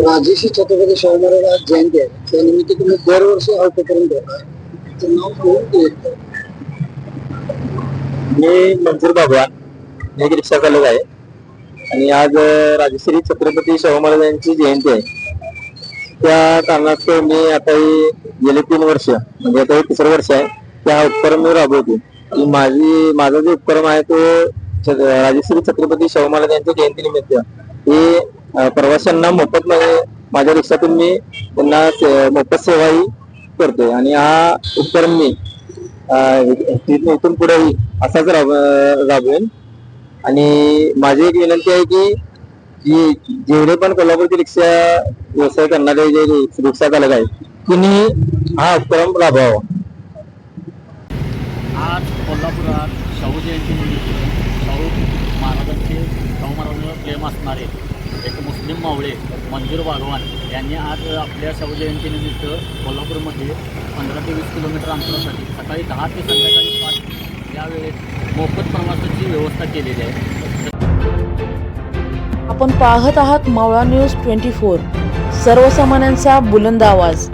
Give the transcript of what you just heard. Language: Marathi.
राजेशी छत्रपती शाहू महाराज जयंती आहे. त्यानिमित्त तुम्ही दरवर्षी हा उपक्रम त्याचं नाव मी मंजूर भगवान एक रिक्षा चालक आहे. आणि आज राजेश्री राजश्री छत्रपती शाहू महाराजांची जयंती आहे. त्या कारणास्तव मी आता ही गेले तीन वर्ष म्हणजे आता हे तिसरं वर्ष आहे. त्या उपक्रम मी राबवतो माझी माझा जो उपक्रम आहे तो राजश्री छत्रपती शाहू महाराज यांच्या जयंतीनिमित्त हे प्रवाशांना मोफत माझ्या रिक्षातून मी त्यांना मोफत सेवाही करतोय. आणि हा उपक्रम मी इथून पुढेही असाच राब राबवेन. आणि माझी एक विनंती आहे की जी जेवढे पण कोल्हापूरची रिक्षा व्यवसाय करणारे जे रिक्षा चालक आहेत तिने हा उपक्रम राबवावा. आज कोल्हापुरात शाहू जयंती शाहू महाराजांचे शाहू महाराजांवर प्रेम असणारे मुस्लिम मावळे मंजूर बागवान यांनी आज आपल्या शाहू कोल्हापूरमध्ये पंधरा ते वीस किलोमीटर अंतरासाठी सकाळी दहा ते संध्याकाळी पाच या वेळेत मोफत प्रवासाची व्यवस्था केलेली आहे. आपण पाहत आहात मावळा न्यूज ट्वेंटी फोर. सर्वसामान्यांचा बुलंद आवाज.